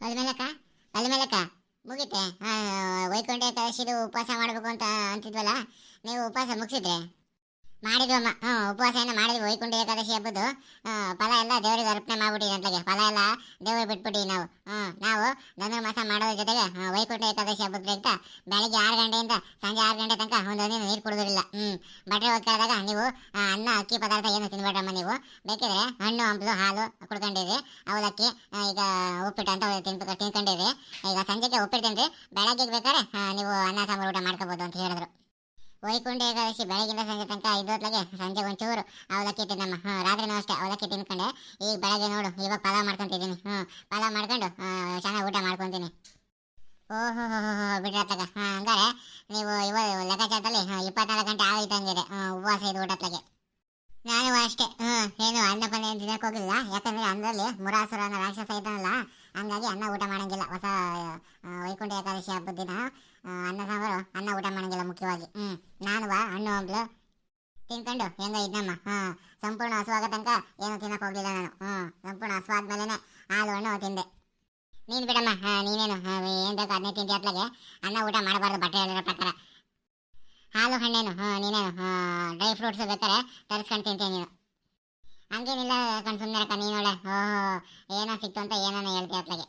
ಅಲ್ಮೇಲಕ್ಕ ಅಲ್ಮೇಲಕ್ಕ ಮುಗೀತೆ. ವೈಕುಂಠ ಏಕಾದಶಿದು ಉಪವಾಸ ಮಾಡಬೇಕು ಅಂತ ಅಂತಿದ್ವಲ್ಲ? ನೀವು ಉಪವಾಸ ಮುಗಿಸಿದ್ರೆ? ಮಾಡಿದ್ವಮ್ಮ ಹ್ಞೂ ಉಪವಾಸನ ಮಾಡಿದ್ವಿ ವೈಕುಂಠ ಏಕಾದಶಿ ಹಬ್ಬದ್ದು ಫಲ ಎಲ್ಲ ದೇವರಿಗೆ ಅರ್ಪಣೆ ಮಾಡ್ಬಿಟ್ಟಿವಿ ಅಂತಗೆ ಫಲ ಎಲ್ಲ ದೇವ್ರಿಗೆ ಬಿಟ್ಬಿಟ್ಟಿವಿ ನಾವು. ಹ್ಞೂ ನಾವು ಧನುರ್ಮಾಸ ಮಾಡೋದ್ರ ಜೊತೆಗೆ ವೈಕುಂಠ ಏಕಾದಶಿ ಹಬ್ಬದ ಪ್ರಯುಕ್ತ ಬೆಳಗ್ಗೆ ಆರು ಗಂಟೆಯಿಂದ ಸಂಜೆ ಆರು ಗಂಟೆ ತನಕ ಒಂದು ಹನಿ ನೀರು ಕುಡಿದಿರಲಿಲ್ಲ. ಹ್ಞೂ ಬಟ್ಟೆ ಒತ್ತಾದಾಗ ನೀವು ಅನ್ನ, ಅಕ್ಕಿ ಪದಾರ್ಥ ಏನು ತಿನ್ಬೇಡ್ರಮ್ಮ ನೀವು. ಬೇಕಿದ್ರೆ ಹಣ್ಣು, ಹಂಪಲು, ಹಾಲು ಕುಡ್ಕೊಂಡಿರಿ, ಅವಲಕ್ಕಿ ಈಗ ಉಪ್ಪಿಟ್ಟು ಅಂತ ತಿನ್ಬೇಕು ತಿನ್ಕೊಂಡಿರಿ. ಈಗ ಸಂಜೆಗೆ ಉಪ್ಪಿಟ್ಟು ತಿನ್ರಿ. ಬೆಳಗ್ಗೆ ಬೇಕಾದ್ರೆ ನೀವು ಅನ್ನ, ಸಾಂಬಾರು ಊಟ ಮಾಡ್ಕೋಬೋದು ಅಂತ ಹೇಳಿದ್ರು. ವೈಕುಂಠ ಏಕಾದಶಿ ಬೆಳಗಿಂದ ಸಂಜೆ ತನಕ ಐದು ಹೊತ್ತಲಗೆ ಸಂಜೆ ಒಂಚೂರು ಅವಲಕ್ಕಿ ತಿನ್ನಮ್ಮ ಹ್ಞೂ ರಾತ್ರಿನೂ ಅಷ್ಟೇ ಅವಲಕ್ಕಿ ತಿನ್ಕೊಂಡೆ, ಈಗ ಬೆಳಗ್ಗೆ ನೋಡು, ಇವಾಗ ಪಲಾವ್ ಮಾಡ್ಕೊತಿದ್ದೀನಿ. ಹ್ಞೂ ಪಲಾವ್ ಮಾಡ್ಕೊಂಡು ಚೆನ್ನಾಗಿ ಊಟ ಮಾಡ್ಕೊತೀನಿ. ಓಹೋ ಬಿಡ್ರತ್ತಾಗ ಹಾಂ ಹಂಗಾರೆ ನೀವು ಇವಾಗ ಲೆಕ್ಕಾಚಾರದಲ್ಲಿ, ಹಾಂ, ಇಪ್ಪತ್ನಾಲ್ಕು ಗಂಟೆ ಆಗೈತಂದಿದೆ ಹ್ಞೂ ಉಪವಾಸ ಇದು ಊಟತ್ಲಾಗೆ. ನಾನು ಅಷ್ಟೇ ಹ್ಞೂ ಏನು ಅನ್ನ ಪಲ್ಯ ಏನು ತಿನ್ನಕ್ಕೆ ಹೋಗಿಲ್ಲ. ಯಾಕಂದರೆ ಅಂದರಲ್ಲಿ ಮುರಾಸುರ ಅನ್ನೋ ರಾಕ್ಷಸ ಇದ್ದಾನಲ್ಲ ಹಂಗಾಗಿ ಅನ್ನ ಊಟ ಮಾಡೋಂಗಿಲ್ಲ. ಹೊಸ ವೈಕುಂಠ ಏಕಾದಶಿ ಹಬ್ಬದ ದಿನ ಅನ್ನ ಸಾಂಬಾರು, ಅನ್ನ ಊಟ ಮಾಡೋಂಗಿಲ್ಲ ಮುಖ್ಯವಾಗಿ. ಹ್ಞೂ ನಾನು ಬಾ ಹಣ್ಣು, ಹಂಪ್ಲು, ತಿನ್ಕೊಂಡು, ಹೆಂಗ ಇದ್ನಮ್ಮ. ಹಾಂ, ಸಂಪೂರ್ಣ ಹಸುವಾಗ ತನಕ ಏನು ತಿನ್ನಕ್ಕೆ ಹೋಗಲಿಲ್ಲ ನಾನು. ಹ್ಞೂ ಸಂಪೂರ್ಣ ಹಸುವಾದ್ಮೇಲೆ ಹಾಲು, ಹಣ್ಣು ತಿಂದೆ. ನೀನು ಬಿಡಮ್ಮ, ಹಾಂ, ನೀನೇನು ಏನು ಬೇಕು ಅದನ್ನೇ ತಿಂತಿ ಅತ್ಲಾಗೆ. ಅನ್ನ ಊಟ ಮಾಡಬಾರ್ದು ಬಟ್ಟೆ ಹೇಳಿರೋ ಪ್ರಕಾರ. ಹಾಲು, ಹಣ್ಣೇನು, ಹಾಂ, ನೀನೇನು ಡ್ರೈ ಫ್ರೂಟ್ಸ್ ಬೇಕಾರೆ ತರಿಸ್ಕೊಂಡು ತಿಂತೀನಿ ನೀನು. ಹಂಗೇನಿಲ್ಲ ಕಣ್ ಸುಮ್ಮನೆ ಅಕ್ಕ ಓ ಓಹೋ, ಏನೋ ಸಿಕ್ತು ಅಂತ ಏನೋ ಹೇಳ್ತೀಯ ಅತ್ಲಾಗೆ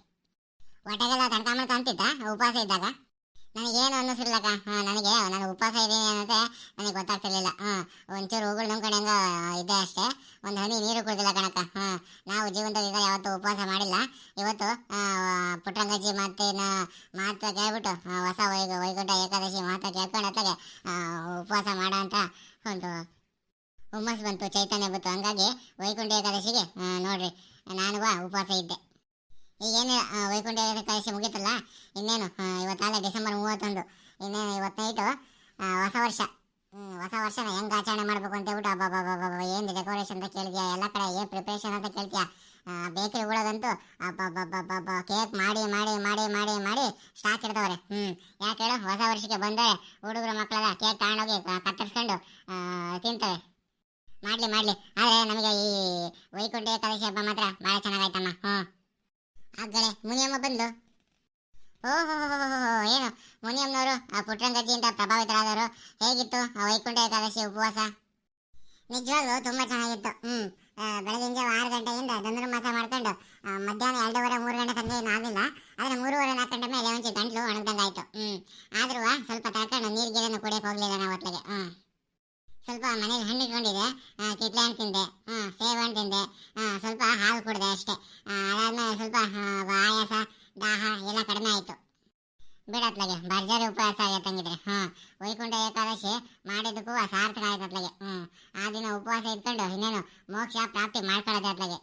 ಹೊಟ್ಟೆಗೆಲ್ಲ ತಡ್ಕೊಂಬಂತ ಅಂತಿದ್ದ, ಉಪವಾಸ ಇದ್ದಾಗ? ನನಗೇನು ಅನ್ನಿಸಿರ್ಲಕ್ಕ ಹಾಂ, ನನಗೆ ನಾನು ಉಪವಾಸ ಇದ್ದೀನಿ ಅನ್ನೋದೇ ನನಗೆ ಗೊತ್ತಾಗ್ತಿರ್ಲಿಲ್ಲ. ಹಾಂ, ಒಂಚೂರು ಉಗುಳು ಕಡೆ ಹಂಗೆ ಇದ್ದೆ ಅಷ್ಟೇ. ಒಂದು ಹನಿ ನೀರು ಕುಡಿದಿಲ್ಲ ಕಣಕ್ಕ. ಹಾಂ, ನಾವು ಜೀವನದಾಗ ಯಾವತ್ತೂ ಉಪವಾಸ ಮಾಡಿಲ್ಲ. ಇವತ್ತು ಪುಟ್ಟರಂಗಜ್ಜಿ ಮಾತಿನ ಮಾತು ಕೇಳ್ಬಿಟ್ಟು ಹೊಸ ವೈಗ, ವೈಕುಂಠ ಏಕಾದಶಿ ಮಾತು ಕೇಳ್ಕೊಂಡು ಅತ್ತಾಗೆ ಉಪವಾಸ ಮಾಡೋ ಅಂತ ಒಂದು ಹುಮ್ಮಸ್ ಬಂತು, ಚೈತನ್ಯ ಬಂತು. ಹಂಗಾಗಿ ವೈಕುಂಠ ಏಕಾದಶಿಗೆ ನೋಡ್ರಿ, ನಾನು ಬಾ ಉಪವಾಸ ಇದ್ದೆ. ಈಗೇನು ವೈಕುಂಠ ಏಕಾದಶಿ ಮುಗೀತಲ್ಲ, ಇನ್ನೇನು ಇವತ್ತಾಗ ಡಿಸೆಂಬರ್ ಮೂವತ್ತೊಂದು, ಇನ್ನೇನು ಇವತ್ತು ನೈಟು ಹೊಸ ವರ್ಷ. ಹೊಸ ವರ್ಷನ ಹೆಂಗೆ ಆಚರಣೆ ಮಾಡಬೇಕು ಅಂತ ಹೇಳ್ಬಿಟ್ಟು ಅಬ್ಬಬ್ಬಬ್ಬಬ್ಬ ಏನು ಡೆಕೋರೇಷನ್ ಅಂತ ಕೇಳಿದ್ಯಾ ಎಲ್ಲ ಕಡೆ ಏನು ಪ್ರಿಪ್ರೇಷನ್ ಅಂತ ಕೇಳ್ತೀಯಾ? ಬೇಕರಿ ಒಳಗಂತೂ ಅಬ್ಬಬ್ಬಬ್ಬಬ್ಬ ಕೇಕ್ ಮಾಡಿ ಮಾಡಿ ಮಾಡಿ ಮಾಡಿ ಮಾಡಿ ಸ್ಟಾಕ್ ಇಡ್ತವ್ರೆ. ಹ್ಞೂ ಯಾಕೆ ಹೇಳು, ಹೊಸ ವರ್ಷಕ್ಕೆ ಬಂದರೆ ಹುಡುಗರು ಮಕ್ಕಳೆಲ್ಲ ಕೇಕ್ ತಗೊಂಡೋಗಿ ಕತ್ತರಿಸ್ಕೊಂಡು ತಿಂತವೆ. ಮಾಡ್ಲಿ ಮಾಡ್ಲಿ. ಆದ್ರೆ ನಮಗೆ ಈ ವೈಕುಂಠ ಏಕಾದಶಿ ಹಬ್ಬ ಮಾತ್ರ ಭಾಳ ಚೆನ್ನಾಗಾಯ್ತಮ್ಮ. ಹ್ಮ್ ಆಗಲೇ ಮುನಿಯಮ್ಮ ಬಂದು. ಓಹೋ ಏನು? ಮುನಿಯಮ್ಮನವರು, ಆ ಪುಟ್ರಂಗಜ್ಜಿಯಿಂದ ಪ್ರಭಾವಿತರಾದವರು ಹೇಗಿತ್ತು ಆ ವೈಕುಂಠ ಏಕಾದಶಿ ಉಪವಾಸ? ನಿಜವಾಗ್ಲೂ ತುಂಬಾ ಚೆನ್ನಾಗಿತ್ತು. ಹ್ಞೂ. ಬೆಳಗಿನ ಜಾವ ಆರು ಗಂಟೆಯಿಂದ ಧನುರ್ಮಾಸ ಮಾಡ್ಕೊಂಡು ಮಧ್ಯಾಹ್ನ ಎರಡೂವರೆ, ಮೂರು ಗಂಟೆ ಸಂಜೆ ಏನು ಆಗಲಿಲ್ಲ. ಆದರೆ ಮೂರುವರೆ ನಾಲ್ಕು ಗಂಟೆ ಮೇಲೆ ಒಂಚೂರು ಗಂಟ್ಲು ಒಣಗ್ದಂಗಾಯ್ತು. ಹ್ಞೂ. ಆದ್ರೂ ಸ್ವಲ್ಪ ತಡ್ಕೊಂಡು ನೀರು ಗೀರನ್ನು ಕುಡಿಯಕ್ಕೆ ಹೋಗಲಿಲ್ಲ ನಾವು ಹೊತ್ಲಿಗೆ. ಹ್ಮ್ ಸ್ವಲ್ಪ ಮನೇಲಿ ಹಣ್ಣು ಇಟ್ಕೊಂಡಿದ್ದೆ. ಕಿತ್ಲೆ ಹಣ್ಣು ತಿಂದೆ. ಹ್ಮ್, ಸೇಬು ಹಣ್ಣು ತಿಂದೆ. ಸ್ವಲ್ಪ ಹಾಲು ಕುಡಿದೆ ಅಷ್ಟೇ. ಅದಾದ್ಮೇಲೆ ಸ್ವಲ್ಪ ಆಯಾಸ, ದಾಹ ಎಲ್ಲ ಕಡಿಮೆ ಆಯಿತು. ಬಿಡತ್ಲಗೆ ಭರ್ಜರಿ ಉಪವಾಸ ಆಗತ್ತಂಗಿದ್ರೆ ಹಾಂ ವೈಕುಂಠ ಏಕಾದಶಿ ಮಾಡಿದ್ದಕ್ಕೂ ಸಾರ್ಥಕ ಆಯ್ತತ್ಲಗೆ ಹ್ಞೂ ಆ ದಿನ ಉಪವಾಸ ಇಟ್ಕೊಂಡು ಇನ್ನೇನು ಮೋಕ್ಷ ಪ್ರಾಪ್ತಿ ಮಾಡ್ಕೊಳ್ಳೋದೆ ಅತ್ಲಾಗೆ.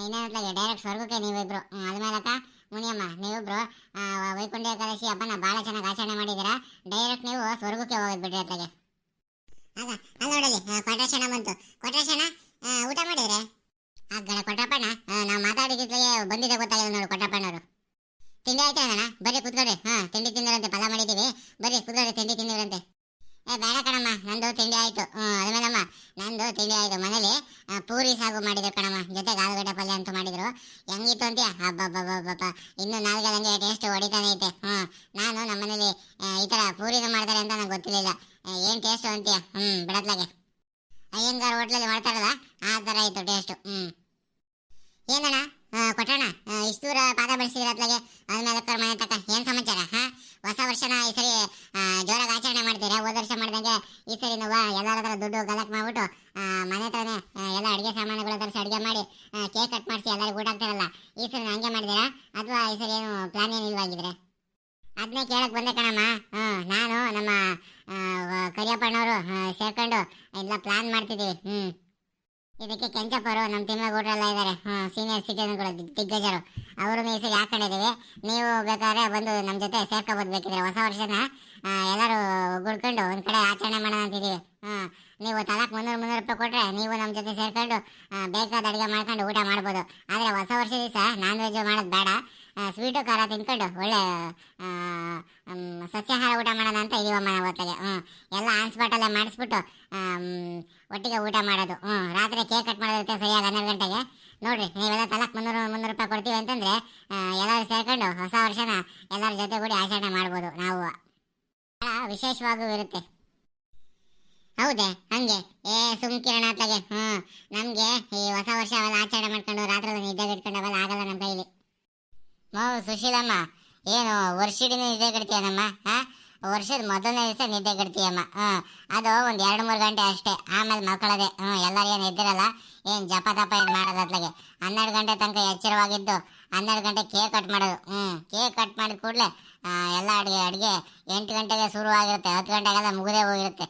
ಇನ್ನೇನತ್ಲಾಗೆ ಡೈರೆಕ್ಟ್ ಸ್ವರ್ಗಕ್ಕೆ ನೀವಿಬ್ರು. ಅದ್ಮೇಲಕ್ಕ, ಮುನಿಯಮ್ಮ, ನೀವಿಬ್ರು ವೈಕುಂಠ ಏಕಾದಶಿ ಹಬ್ಬನ ಭಾಳ ಚೆನ್ನಾಗಿ ಆಚರಣೆ ಮಾಡಿದ್ದೀರಾ. ಡೈರೆಕ್ಟ್ ನೀವು ಸ್ವರ್ಗಕ್ಕೆ ಹೋಗೋದು ಬಿಡ್ರಿ ಅಲ್ಲಿ ಬಂತು. ಕೊಟ್ರೇಶನ ಊಟ ಮಾಡಿದ್ರೆ? ಆ ಕೊಟ್ರಪ್ಪಣ್ಣ ನಾವು ಮಾತಾಡಿದ್ರಿಗೆ ಬಂದಿದೆ ಗೊತ್ತಾಗಿದೆ ನೋಡು ತಿಂಡಿ ಆಯ್ತಾ ಅಣ್ಣ ಬರ್ರಿ ಕುತ್ಕೊಳ್ರಿ. ಹಾ, ತಿಂಡಿ ತಿಂದಿರಂತೆ ಪಲ ಮಾಡಿದ್ದೀವಿ. ಬರ್ರಿ ಕುತ್ಕೊಳ್ರಿ, ತಿಂಡಿ ತಿಂದಿರಂತೆ ಏ, ಬೇಡ ಕಣಮ್ಮ, ನಂದು ತಿಂಡಿ ಆಯ್ತು. ಹ್ಮ್ ಮೇಡಮ್ಮ ನಂದು ತಿಂಡಿ ಆಯ್ತು. ಮನೇಲಿ ಪೂರಿ ಸಾಗು ಮಾಡಿದ್ರು ಕಣಮ್ಮ. ಜೊತೆಗೆ ಆಲೂಗಡ್ಡೆ ಪಲ್ಯ ಅಂತೂ ಮಾಡಿದ್ರು. ಹೆಂಗಿತ್ತು ಅಂತೀಯ? ಹಬ್ಬಬ್ಬಬ್ಬಬ್ಬ ಇನ್ನು ನಾಲ್ಕು ಹಂಗೆ ಟೇಸ್ಟ್ ಹೊಡಿತಾನೆ ಐತೆ. ಹ್ಮ್, ನಾನು ನಮ್ಮ ಮನೇಲಿ ಈ ತರ ಪೂರಿನ ಮಾಡ್ತಾರೆ ಅಂತ ನಂಗೆ ಗೊತ್ತಿರಲಿಲ್ಲ. ಏನ್ ಟೇಸ್ಟ್ ಅಂತೀಯ? ಹ್ಮ್ ಬಿಡತ್ಲಾಗೆ ಅಯ್ಯಂಗಾರ್ ಹೋಟ್ಲಲ್ಲಿ ಮಾಡ್ತಾರಲ್ಲ, ಆ ಥರ ಇತ್ತು ಟೇಸ್ಟು ಹ್ಮ್. ಏನಣ್ಣ? ಕೊಟ್ಟಣ ಇಷ್ಟು ದೂರ ಪಾದ ಬೆಳೆಸಿದ್ರೆ ಅತ್ಲಾಗೆ ಅಕ್ಕವ್ರ ಮನೆ ತಕ, ಏನ್ ಸಮಾಚಾರ, ಹಾ? ಹೊಸ ವರ್ಷನ ಈ ಸರಿ ಜೋರಾಗಿ ಆಚರಣೆ ಮಾಡ್ತೀರಾ? ಹೋದ ವರ್ಷ ಮಾಡ್ದಂಗೆ ಈ ಸರಿ ನಾವು ಎಲ್ಲರ ಹತ್ರ ದುಡ್ಡು ಗಲಕ್ ಮಾಡ್ಬಿಟ್ಟು ಮನೆ ಹತ್ರನೇ ಎಲ್ಲ ಅಡುಗೆ ಸಾಮಾನುಗಳ ತರಿಸಿ ಅಡುಗೆ ಮಾಡಿ ಕೇಕ್ ಕಟ್ ಮಾಡಿಸಿ ಎಲ್ಲರಿಗೂ ಊಟ ಆಗ್ತಾರಲ್ಲ ಈ ಸರಿ ಹಂಗೆ ಮಾಡಿದ್ದೀರಾ ಅಥವಾ ಈ ಸರಿ ಏನು ಪ್ಲಾನ್ ಏನಿಲ್ವಾಗಿದ್ರೆ ಅದನ್ನೇ ಕೇಳಕ್ಕೆ ಬಂದೆ ಕಣಮ್ಮ. ನಾನು ನಮ್ಮ ಕರಿಯಪ್ಪಣ್ಣವರು ಸೇರ್ಕೊಂಡು ಎಲ್ಲ ಪ್ಲಾನ್ ಮಾಡ್ತಿದ್ದೀವಿ. ಹ್ಞೂ ಇದಕ್ಕೆ ಕೆಂಚಪ್ಪರು ನಮ್ಮ ತಿಮ್ಮೇಗೌಡರೆಲ್ಲ ಇದ್ದಾರೆ ಹ್ಞೂ ಸೀನಿಯರ್ ಸಿಟಿಜನ್ಗಳು ದಿಗ್ಗಜರು. ಅವರು ಹೆಸರು ಸರಿ ಹಾಕೊಂಡಿದ್ದೀವಿ ನೀವು ಬೇಕಾದ್ರೆ ಬಂದು ನಮ್ಮ ಜೊತೆ ಸೇರ್ಕೊಬೋದು ಬೇಕಿದ್ರೆ. ಹೊಸ ವರ್ಷನ ಎಲ್ಲರೂ ಗುಡ್ಕೊಂಡು ಒಂದು ಕಡೆ ಆಚರಣೆ ಮಾಡೋಣ ಅಂತಿದ್ದೀವಿ. ಹ್ಞೂ ನೀವು ತಲಾಕ್ ಮುನ್ನೂರು ಮುನ್ನೂರು ರೂಪಾಯಿ ಕೊಟ್ಟರೆ ನೀವು ನಮ್ಮ ಜೊತೆ ಸೇರ್ಕೊಂಡು ಬೇಕಾದ ಅಡುಗೆ ಮಾಡ್ಕೊಂಡು ಊಟ ಮಾಡ್ಬೋದು. ಆದರೆ ಹೊಸ ವರ್ಷ ದಿವಸ ನಾನ್ ವೆಜ್ ಮಾಡೋದು ಬೇಡ. ಸ್ವೀಟು ಖಾರ ತಿನ್ಕೊಂಡು ಒಳ್ಳೆ ಸಸ್ಯಾಹಾರ ಊಟ ಮಾಡೋಣ ಅಂತ ಇದೀವಮ್ಮ ನಾವು ಹೊತ್ತಿಗೆ ಹ್ಞೂ ಎಲ್ಲ ಆನ್ ಸ್ಪಾಟಲ್ಲೇ ಮಾಡಿಸ್ಬಿಟ್ಟು ಒಟ್ಟಿಗೆ ಊಟ ಮಾಡೋದು. ಹ್ಞೂ ರಾತ್ರಿ ಕೇಕ್ ಕಟ್ ಮಾಡೋದಿರುತ್ತೆ ಸರಿಯಾಗಿ ಹನ್ನೆರಡು ಗಂಟೆಗೆ. ನೋಡಿರಿ, ನೀವೆಲ್ಲ ತಲಕ್ ಮುನ್ನೂರು ಮುನ್ನೂರು ರೂಪಾಯಿ ಕೊಡ್ತೀವಿ ಅಂತಂದರೆ ಎಲ್ಲರೂ ಸೇರ್ಕೊಂಡು ಹೊಸ ವರ್ಷನ ಎಲ್ಲರ ಜೊತೆಗೂಡಿ ಆಚರಣೆ ಮಾಡ್ಬೋದು ನಾವು. ಬಹಳ ವಿಶೇಷವಾಗೂ ಇರುತ್ತೆ. ಹೌದೇ? ಹಂಗೆ? ಏ ಸುಮ್ಕಿರಣ ಅತ್ಲಾಗೆ ಹ್ಞೂ ನಮಗೆ ಈ ಹೊಸ ವರ್ಷ ಅವೆಲ್ಲ ಆಚರಣೆ ಮಾಡ್ಕೊಂಡು ರಾತ್ರಿ ನಿದ್ದೆ ಇಟ್ಕೊಂಡು ಅವೆಲ್ಲ ಆಗಲ್ಲ ನಮ್ಮ ಕೈಲಿ. ಮಾವು ಸುಶೀಲಮ್ಮ. ಏನು, ವರ್ಷಿಡಿನ ನಿದ್ದೆ ಕಟ್ತೀಯನಮ್ಮ? ಹಾ? ವರ್ಷದ ಮೊದಲನೇ ದಿವಸ ನಿದ್ದೆ ಕಡ್ತೀಯಮ್ಮ ಹ್ಞೂ ಅದು ಒಂದು ಎರಡು, ಮೂರು ಗಂಟೆ ಅಷ್ಟೇ. ಆಮೇಲೆ ಮಕ್ಕಳದೆ. ಹ್ಞೂ ಎಲ್ಲರೂ ಏನು ಇದ್ದಿರಲ್ಲ ಏನು ಜಪ, ತಪ ಏನು ಮಾಡೋದು ಹನ್ನೆರಡು ಗಂಟೆ ತನಕ ಎಚ್ಚರವಾಗಿದ್ದು ಹನ್ನೆರಡು ಗಂಟೆ ಕೇಕ್ ಕಟ್ ಮಾಡೋದು. ಹ್ಞೂ ಕೇಕ್ ಕಟ್ ಮಾಡಿದ ಕೂಡಲೇ ಎಲ್ಲ ಅಡುಗೆ ಅಡುಗೆ ಎಂಟು ಗಂಟೆಗೆ ಶುರುವಾಗಿರುತ್ತೆ. ಹತ್ತು ಗಂಟೆಗೆಲ್ಲ ಮುಗಿದೇ ಹೋಗಿರುತ್ತೆ.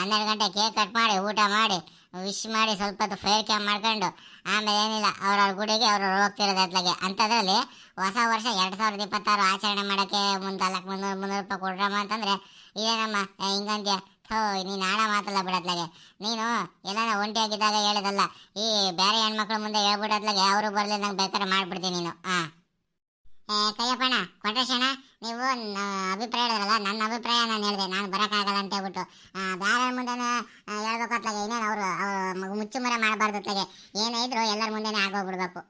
ಹನ್ನೆರಡು ಗಂಟೆ ಕೇಕ್ ಕಟ್ ಮಾಡಿ, ಊಟ ಮಾಡಿ ವಿಶ್ ಮಾಡಿ ಸ್ವಲ್ಪ ಹೊತ್ತು ಫೈರ್ ಕ್ಯಾಂಪ್ ಮಾಡ್ಕೊಂಡು ಆಮೇಲೆ ಏನಿಲ್ಲ, ಅವ್ರವ್ರ ಗುಡಿಗೆ ಅವರು ಹೋಗ್ತಿರೋದು ಅತ್ಲಾಗೆ ಅಂಥದ್ರಲ್ಲಿ ಹೊಸ ವರ್ಷ ಎರಡು ಸಾವಿರದ ಇಪ್ಪತ್ತಾರು ಆಚರಣೆ ಮಾಡೋಕ್ಕೆ ಮುಂದೆ ನಾಲ್ಕು ಮುನ್ನೂರು ಮುನ್ನೂರು ರೂಪಾಯಿ ಕೊಡ್ರಮ್ಮ ಅಂತಂದರೆ ಏನಮ್ಮ ಹಿಂಗಂದ್ಯ ಥೋ, ನೀನು ಆಡ ಮಾತಲ್ಲ ಬಿಡತ್ಲಾಗೆ ನೀನು ಎಲ್ಲಾನ ಒಂಟಿಯಾಗಿದ್ದಾಗ ಹೇಳೋದಲ್ಲ, ಈ ಬೇರೆ ಹೆಣ್ಮಕ್ಳು ಮುಂದೆ ಹೇಳ್ಬಿಡತ್ಲಾಗೆ ಅವರು ಬರಲಿ ನಂಗೆ ಬೇಕಾದ್ರೆ ಮಾಡಿಬಿಡ್ತೀನಿ ನೀನು. ಹಾಂ ಕಯ್ಯಪ್ಪಣ್ಣ ಕೊಟ್ರೇಶಣ್ಣ, ನೀವು ಅಭಿಪ್ರಾಯ ಹೇಳಿದ್ರಲ್ಲ, ನನ್ನ ಅಭಿಪ್ರಾಯ ನಾನು ಹೇಳಿದೆ, ನಾನು ಬರೋಕ್ಕಾಗಲ್ಲ ಅಂತ ಹೇಳ್ಬಿಟ್ಟು. ಬೇರೆ ಮುಂದೆ ಹೇಳ್ಬೇಕತ್ಲಾಗೆ ಇನ್ನೇನು ಅವರು ಮುಚ್ಚು ಮುಚ್ಚುಮರೆ ಮಾಡಬಾರ್ದು ಅತ್ಲಾಗೆ. ಏನೇ ಇದ್ರು ಎಲ್ಲರ ಮುಂದೆನೇ ಆಗೋಗ್ಬಿಡ್ಬೇಕು.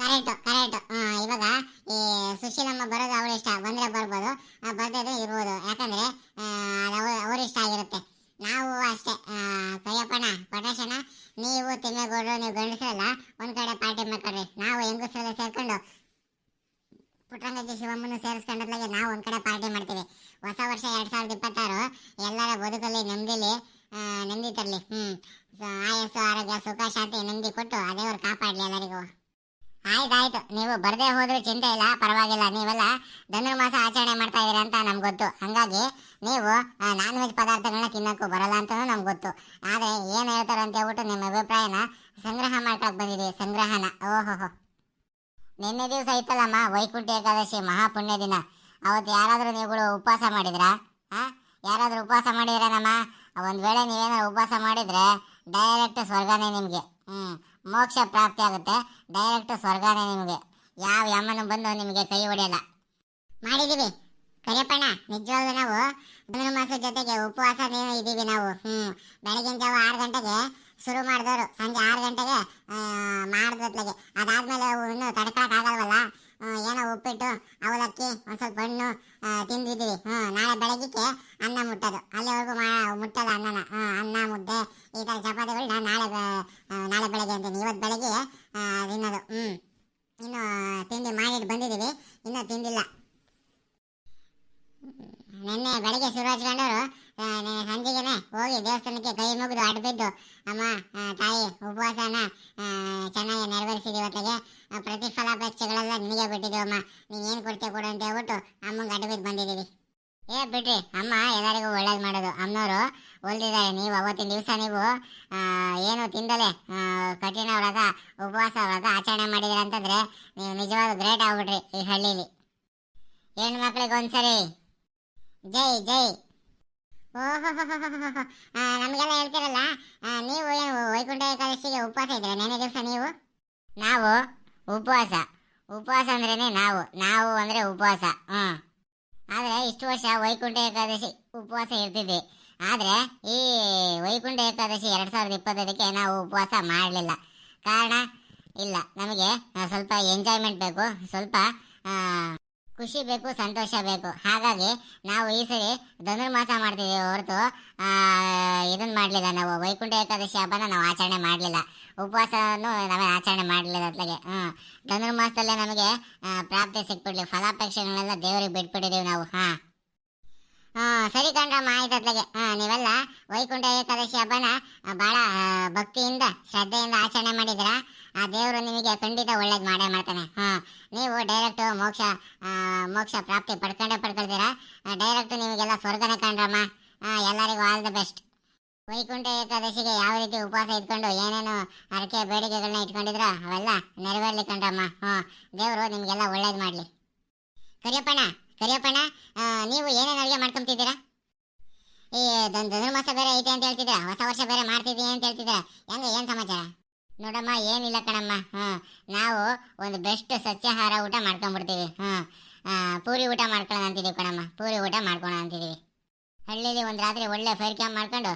Correct correct. ಇವಾಗ ಈ ಸುಶೀಲಮ್ಮ ಬರೋದು ಅವ್ರ ಇಷ್ಟ, ಬಂದರೆ ಬರ್ಬೋದು ಬರ್ದೇ ಇರ್ಬೋದು. ಯಾಕಂದರೆ ಅವ್ರ ಇಷ್ಟ ಆಗಿರುತ್ತೆ. ನಾವು ಅಷ್ಟೇ. ಕಯ್ಯಪ್ಪಣ್ಣ ಕೊಟೇಶಣ್ಣ ನೀವು ತಿಮ್ಮೇಗೌಡರು ನೀವು ಗಂಡಸರಲ್ಲ, ಒಂದು ಕಡೆ ಪಾರ್ಟಿ ಮಾಡ್ಕೊಡ್ರಿ. ನಾವು ಹೆಂಗಸರೆಲ್ಲ ಸೇರ್ಕೊಂಡು ಪುಟ್ಟರಂಗಜ್ಜಿ ಶಿವಮ್ಮನ ಸೇರಿಸ್ಕೊಂಡದ್ಲಾಗೆ ನಾವು ಒಂದು ಕಡೆ ಪಾರ್ಟಿ ಮಾಡ್ತೀವಿ. ಹೊಸ ವರ್ಷ ಎರಡು ಸಾವಿರದ ಇಪ್ಪತ್ತಾರು, ಎಲ್ಲರ ಬದುಕಲ್ಲಿ ನೆಮ್ಮದಿಲಿ ನೆಮ್ಮದಿ ತರಲಿ. ಹ್ಞೂ ಆಯಸ್ಸು, ಆರೋಗ್ಯ, ಸುಖ, ಶಾಂತಿ, ನೆಮ್ಮದಿ ಕೊಟ್ಟು ಅದೇ ಅವ್ರು ಕಾಪಾಡ್ಲಿ ಎಲ್ಲರಿಗೂ. ಆಯ್ತಾಯ್ತು. ನೀವು ಬರದೇ ಹೋದ್ರೂ ಚಿಂತೆ ಇಲ್ಲ, ಪರವಾಗಿಲ್ಲ. ನೀವೆಲ್ಲ ಧನುರ್ಮಾಸ ಆಚರಣೆ ಮಾಡ್ತಾ ಇದೀರ ಅಂತ ನಮ್ಗೆ ಗೊತ್ತು. ಹಾಗಾಗಿ ನೀವು ನಾನ್ ವೆಜ್ ಪದಾರ್ಥಗಳನ್ನ ತಿನ್ನೋಕ್ಕೂ ಬರಲ್ಲ ಅಂತಲೂ ನಮ್ಗೆ ಗೊತ್ತು. ಆದರೆ ಏನು ಹೇಳ್ತಾರೆ ಅಂತ ಹೇಳ್ಬಿಟ್ಟು ನಿಮ್ಮ ಅಭಿಪ್ರಾಯನ ಸಂಗ್ರಹ ಮಾಡ್ಕೊಂಡು ಬಂದಿದ್ದೀವಿ ಸಂಗ್ರಹನ. ಓಹೋ ನಿನ್ನೆ ದಿವಸ ಐತಲ್ಲಮ್ಮ ವೈಕುಂಠ ಏಕಾದಶಿ ಮಹಾಪುಣ್ಯ ದಿನ. ಅವತ್ತು ಯಾರಾದರೂ ನೀವುಗಳು ಉಪವಾಸ ಮಾಡಿದ್ರಾ? ಹಾಂ ಯಾರಾದರೂ ಉಪವಾಸ ಮಾಡಿದ್ರೇನಮ್ಮ? ಒಂದು ವೇಳೆ ನೀವೇನಾದ್ರು ಉಪವಾಸ ಮಾಡಿದರೆ ಡೈರೆಕ್ಟ್ ಸ್ವರ್ಗನೇ ನಿಮಗೆ. ಹ್ಞೂ ಮೋಕ್ಷ ಪ್ರಾಪ್ತಿ ಆಗುತ್ತೆ ಡೈರೆಕ್ಟ್ ಸ್ವರ್ಗನೇ ನಿಮಗೆ. ಯಾವ ಯಮ್ಮನು ಬಂದು ನಿಮಗೆ ಕೈ ಹೊಡೆಯಲ್ಲ. ಮಾಡಿದ್ದೀವಿ ಕರಿಯಪ್ಪಣ್ಣ, ನಿಜವಾಗ್ಲೂ ನಾವು ಧನುರ್ಮಾಸ ಜೊತೆಗೆ ಉಪವಾಸ ಇದ್ದೀವಿ ನಾವು. ಹ್ಞೂ ಬೆಳಗಿನ ಜಾವ ಆರು ಗಂಟೆಗೆ ಶುರು ಮಾಡಿದವರು ಸಂಜೆ ಆರು ಗಂಟೆಗೆ ಮಾಡಿದ್ಲಗೆ ಅದಾದ್ಮೇಲೆ ಇನ್ನು ತಡ್ಕೊಳಕ್ ಆಗಲ್ವಲ್ಲ? ಆ, ಏನೋ ಉಪ್ಪಿಟ್ಟು ಅವಲಕ್ಕಿ ಒಂದು ಸ್ವಲ್ಪ ಹಣ್ಣು ತಿಂದಿದ್ದೀವಿ. ಹ್ಞೂ ನಾಳೆ ಬೆಳಗ್ಗೆ ಅನ್ನ ಮುಟ್ಟೋದು. ಅಲ್ಲಿವರೆಗೂ ಮಾ ಮುಟ್ಟೋದು ಅನ್ನನ. ಅನ್ನ ಮುದ್ದೆ ಈ ಥರ ಚಪಾತಿಗಳನ್ನ ನಾಳೆ ನಾಳೆ ಬೆಳಗ್ಗೆ ಅಂತೀನಿ. ಇವತ್ತು ಬೆಳಗ್ಗೆ ತಿನ್ನೋದು. ಹ್ಞೂ ಇನ್ನು ತಿಂಡಿ ಮಾಡಿಟ್ಟು ಬಂದಿದ್ದೀವಿ. ಇನ್ನೂ ತಿಂದಿಲ್ಲ. ನಿನ್ನೆ ಬೆಳಗ್ಗೆ ಹಚ್ಕೊಂಡವರು ನಿನ್ನೆ ಸಂಜೆಗೆನೆ ಹೋಗಿ ದೇವಸ್ಥಾನಕ್ಕೆ ಕೈ ಮುಗಿದು ಅಡ್ಬಿದ್ದು ಅಮ್ಮ ತಾಯಿ, ಉಪವಾಸನ ಚೆನ್ನಾಗಿ ಚೆನ್ನಾಗಿ ಇವತ್ತಿಗೆ ಪ್ರತಿಫಲ ಪ್ರತಿಫಲಾಪೇಕ್ಷೆಗಳೆಲ್ಲ ನಿನಗೆ ಬಿಟ್ಟಿದ್ದೀವಮ್ಮ ನೀನು ಏನು ಕೊಡ್ತೀಯ ಕೊಡು ಅಂತ ಹೇಳ್ಬಿಟ್ಟು ಅಮ್ಮಂಗೆ ಅಡ್ಬಿದ್ದು ಬಂದಿದ್ದೀವಿ. ಏ, ಬಿಡ್ರಿ, ಅಮ್ಮ ಎಲ್ಲರಿಗೂ ಒಳ್ಳೇದು ಮಾಡೋದು. ಅಮ್ಮನವರು ಹೊಲ್ದಿದ್ದಾರೆ. ನೀವು ಅವತ್ತಿನ ದಿವಸ ನೀವು ಏನು ತಿಂದಲೆ ಕಠಿಣ ವ್ರತ ಉಪವಾಸ ವ್ರತ ಆಚರಣೆ ಮಾಡಿದಿರ ಅಂತಂದರೆ ನೀವು ನಿಜವಾದ ಗ್ರೇಟ್ ಆಗ್ಬಿಟ್ರಿ ಈ ಹಳ್ಳಿಲಿ. ಹೆಣ್ಣು ಒಂದ್ಸರಿ ಜೈ ಜೈ. ನಮಗೆಲ್ಲ ಹೇಳ್ತಿರಲ್ಲ ನೀವು ವೈಕುಂಠ ಏಕಾದಶಿಗೆ ಉಪವಾಸ ಇದ್ರೆ ನೆನೆ ದಿವಸ ನೀವು? ನಾವು ಉಪವಾಸ. ಉಪವಾಸ ಅಂದ್ರೇನೆ ನಾವು. ನಾವು ಅಂದ್ರೆ ಉಪವಾಸ. ಹ್ಞೂ ಆದ್ರೆ ಇಷ್ಟು ವರ್ಷ ವೈಕುಂಠ ಏಕಾದಶಿ ಉಪವಾಸ ಇರ್ತಿದ್ವಿ. ಆದ್ರೆ ಈ ವೈಕುಂಠ ಏಕಾದಶಿ ಎರಡ್ ಸಾವಿರದ ಇಪ್ಪತ್ತೈದಕ್ಕೆ ನಾವು ಉಪವಾಸ ಮಾಡಲಿಲ್ಲ. ಕಾರಣ ಇಲ್ಲ. ನಮಗೆ ಸ್ವಲ್ಪ ಎಂಜಾಯ್ಮೆಂಟ್ ಬೇಕು. ಸ್ವಲ್ಪ ಖುಷಿ ಬೇಕು, ಸಂತೋಷ ಬೇಕು. ಹಾಗಾಗಿ ನಾವು ಈ ಸರಿ ಧನುರ್ಮಾಸ ಮಾಡ್ತಿದ್ದೀವಿ ಹೊರತು ಇದನ್ನು ಮಾಡಲಿಲ್ಲ ನಾವು. ವೈಕುಂಠ ಏಕಾದಶಿ ಹಬ್ಬನ ನಾವು ಆಚರಣೆ ಮಾಡಲಿಲ್ಲ. ಉಪವಾಸನೂ ನಾವೇ ಆಚರಣೆ ಮಾಡಲಿಲ್ಲ ಅತ್ಲಾಗೆ ಹ್ಞೂ ಧನುರ್ಮಾಸದಲ್ಲೇ ನಮಗೆ ಪ್ರಾಪ್ತಿ ಸಿಕ್ಬಿಡ್ಲಿ. ಫಲಾಪೇಕ್ಷೆಗಳನ್ನೆಲ್ಲ ದೇವರಿಗೆ ಬಿಟ್ಬಿಟ್ಟಿದ್ದೀವಿ ನಾವು. ಹಾಂ. ಹಾಂ, ಸರಿ ಕಣ್ರಮ್ಮ, ಆಯ್ತು ಅತ್ಲಾಗೆ ಹಾಂ, ನೀವೆಲ್ಲ ವೈಕುಂಠ ಏಕಾದಶಿ ಹಬ್ಬನ ಬಹಳ ಭಕ್ತಿಯಿಂದ, ಶ್ರದ್ಧೆಯಿಂದ ಆಚರಣೆ ಮಾಡಿದ್ರ ಆ ದೇವರು ನಿಮಗೆ ಖಂಡಿತ ಒಳ್ಳೇದು ಮಾಡೇ ಮಾಡ್ತಾನೆ. ಹಾಂ, ನೀವು ಡೈರೆಕ್ಟ್ ಮೋಕ್ಷ ಮೋಕ್ಷ ಪ್ರಾಪ್ತಿ ಪಡ್ಕೊಂಡೇ ಪಡ್ಕೊಳ್ತೀರಾ? ಡೈರೆಕ್ಟ್ ನಿಮಗೆಲ್ಲ ಸ್ವರ್ಗನೇ ಕಂಡ್ರಮ್ಮ ಎಲ್ಲರಿಗೂ ಆಲ್ ದ ಬೆಸ್ಟ್ ವೈಕುಂಠ ಏಕಾದಶಿಗೆ ಯಾವ ರೀತಿ ಉಪವಾಸ ಇಟ್ಕೊಂಡು ಏನೇನು ಹರಕೆ ಬೇಡಿಕೆಗಳನ್ನ ಇಟ್ಕೊಂಡಿದ್ರ ಅವೆಲ್ಲ ನೆರವೇರ್ಲಿ ಕಂಡ್ರಮ್ಮ ಹಾಂ, ದೇವರು ನಿಮಗೆಲ್ಲ ಒಳ್ಳೇದು ಮಾಡಲಿ. ಕರಿಯಪ್ಪಣ್ಣ ಕರಿಯಪ್ಪಣ್ಣ ನೀವು ಏನೇನು ಅಡುಗೆ ಮಾಡ್ಕೊಂತಿದ್ದೀರಾ ಈ ಧನ್- ಧನುರ್ಮಾಸ ಬೇರೆ ಐತೆ ಅಂತ ಹೇಳ್ತಿದ್ರ? ಹೊಸ ವರ್ಷ ಬೇರೆ ಮಾಡ್ತಿದ್ದೀನಿ ಅಂತ ಹೇಳ್ತಿದ್ರ? ಹೆಂಗೆ, ಏನು ಸಮಾಚಾರ? ನೋಡಮ್ಮ, ಏನಿಲ್ಲ ಕಣಮ್ಮ. ಹ್ಞೂ ನಾವು ಒಂದು ಬೆಸ್ಟ್ ಸಸ್ಯಾಹಾರ ಊಟ ಮಾಡ್ಕೊಂಡ್ಬಿಡ್ತೀವಿ. ಹ್ಞೂ ಪೂರಿ ಊಟ ಮಾಡ್ಕೊಳ್ಳೋಣ ಅಂತಿದ್ದೀವಿ ಕಣಮ್ಮ. ಪೂರಿ ಊಟ ಮಾಡ್ಕೊಳ್ಳೋಣ ಅಂತಿದ್ದೀವಿ ಹಳ್ಳಿಲಿ ಒಂದು ರಾತ್ರಿ ಒಳ್ಳೆ ಫೈರ್ ಕ್ಯಾಂಪ್ ಮಾಡ್ಕೊಂಡು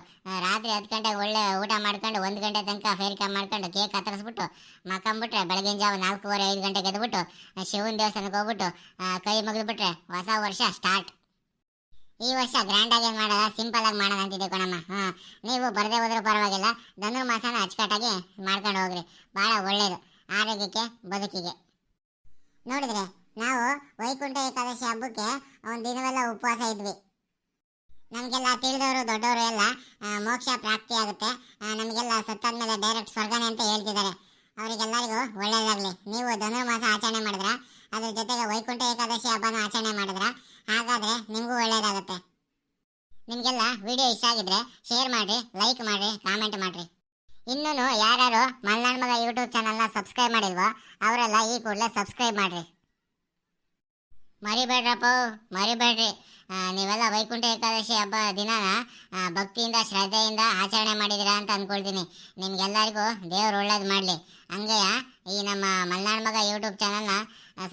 ರಾತ್ರಿ ಹತ್ತು ಗಂಟೆಗೆ ಒಳ್ಳೆ ಊಟ ಮಾಡ್ಕೊಂಡು, ಒಂದು ಗಂಟೆ ತನಕ ಫೈರ್ ಕ್ಯಾಂಪ್ ಮಾಡ್ಕೊಂಡು, ಕೇಕ್ ಕತ್ತರಿಸ್ಬಿಟ್ಟು ಮಕ್ಕಂಬಿಟ್ರೆ ಬೆಳಗಿನ ಜಾವ ನಾಲ್ಕೂವರೆ ಐದು ಗಂಟೆಗೆ ಎದ್ಬಿಟ್ಟು ಶಿವನ ದೇವಸ್ಥಾನಕ್ಕೆ ಹೋಗ್ಬಿಟ್ಟು ಕೈ ಮುಗಿದ್ಬಿಟ್ರೆ ಹೊಸ ವರ್ಷ ಸ್ಟಾರ್ಟ್ ಈ ವರ್ಷ ಗ್ರ್ಯಾಂಡ್ ಆಗಿ ಮಾಡೋದ? ಸಿಂಪಲ್ ಆಗಿ ಮಾಡೋಣ ಅಂತಿದ್ದೆ ಕಣಮ್ಮ. ಹಾ, ನೀವು ಬರದೇ ಹೋದ್ರೂ ಪರವಾಗಿಲ್ಲ. ಧನುರ್ಮಾಸನ ಅಚ್ಚುಕಟ್ಟಾಗಿ ಮಾಡ್ಕೊಂಡು ಹೋಗ್ರಿ. ಬಹಳ ಒಳ್ಳೇದು. ಆರೋಗ್ಯಕ್ಕೆ, ಬದುಕಿಗೆ. ನೋಡಿದ್ರೆ, ನಾವು ವೈಕುಂಠ ಏಕಾದಶಿ ಹಬ್ಬಕ್ಕೆ ಒಂದು ದಿನವೆಲ್ಲ ಉಪವಾಸ ಇದ್ವಿ. ನಮಗೆಲ್ಲ ತಿಳಿದವರು, ದೊಡ್ಡವರು ಎಲ್ಲ ಮೋಕ್ಷ ಪ್ರಾಪ್ತಿ ಆಗುತ್ತೆ. ನಮಗೆಲ್ಲ ಸತ್ತಾದ್ಮೇಲೆ ಡೈರೆಕ್ಟ್ ಸ್ವರ್ಗನೆ ಅಂತ ಹೇಳ್ತಿದ್ದಾರೆ. ಅವರಿಗೆಲ್ಲರಿಗೂ ಒಳ್ಳೇದಾಗ್ಲಿ. ನೀವು ಧನುರ್ಮಾಸ ಆಚರಣೆ ಮಾಡಿದ್ರ? ಅದ್ರ ಜೊತೆಗೆ ವೈಕುಂಠ ಏಕಾದಶಿ ಹಬ್ಬನ ಆಚರಣೆ ಮಾಡಿದ್ರೆ? ಹಾಗಾದ್ರೆ ನಿಮಗೂ ಒಳ್ಳೇದಾಗುತ್ತೆ. ನಿಮಗೆಲ್ಲ ವಿಡಿಯೋ ಇಷ್ಟ ಆಗಿದ್ರೆ ಶೇರ್ ಮಾಡಿ ಲೈಕ್ ಮಾಡಿ ಕಾಮೆಂಟ್ ಮಾಡಿರಿ. ಇನ್ನೂ ಯಾರ್ಯಾರು ಮಲ್ನಾಡ್ ಮಗ ಯೂಟ್ಯೂಬ್ ಚಾನಲ್ನ ಸಬ್ಸ್ಕ್ರೈಬ್ ಮಾಡಿಲ್ವೋ, ಅವರೆಲ್ಲ ಈ ಕೂಡಲೇ ಸಬ್ಸ್ಕ್ರೈಬ್ ಮಾಡಿರಿ. ಮರಿಬೇಡ್ರಪ್ಪ, ಮರಿಬೇಡ್ರಿ. ನೀವೆಲ್ಲ ವೈಕುಂಠ ಏಕಾದಶಿ ಹಬ್ಬ ದಿನಾನ ಭಕ್ತಿಯಿಂದ, ಶ್ರದ್ಧೆಯಿಂದ ಆಚರಣೆ ಮಾಡಿದಿರಾ ಅಂತ ಅಂದ್ಕೊಳ್ತೀನಿ ನಿಮ್ಗೆಲ್ಲರಿಗೂ ದೇವ್ರು ಒಳ್ಳೇದು ಮಾಡಲಿ. ಹಂಗೆ ಈ ನಮ್ಮ ಮಲ್ನಾಡ್ ಮಗ ಯೂಟ್ಯೂಬ್ ಚಾನಲ್ನ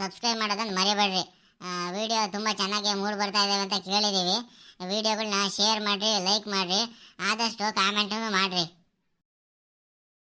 ಸಬ್ಸ್ಕ್ರೈಬ್ ಮಾಡೋದನ್ನು ಮರಿಬೇಡ್ರಿ. ವಿಡಿಯೋ ತುಂಬ ಚೆನ್ನಾಗಿ ಮೂಡ್ ಬರ್ತಾ ಇದ್ದಾವೆ ಅಂತ ಕೇಳಿದ್ದೀವಿ ವಿಡಿಯೋಗಳನ್ನ ಶೇರ್ ಮಾಡಿರಿ ಲೈಕ್ ಮಾಡಿರಿ, ಆದಷ್ಟು ಕಾಮೆಂಟನ್ನು ಮಾಡಿರಿ.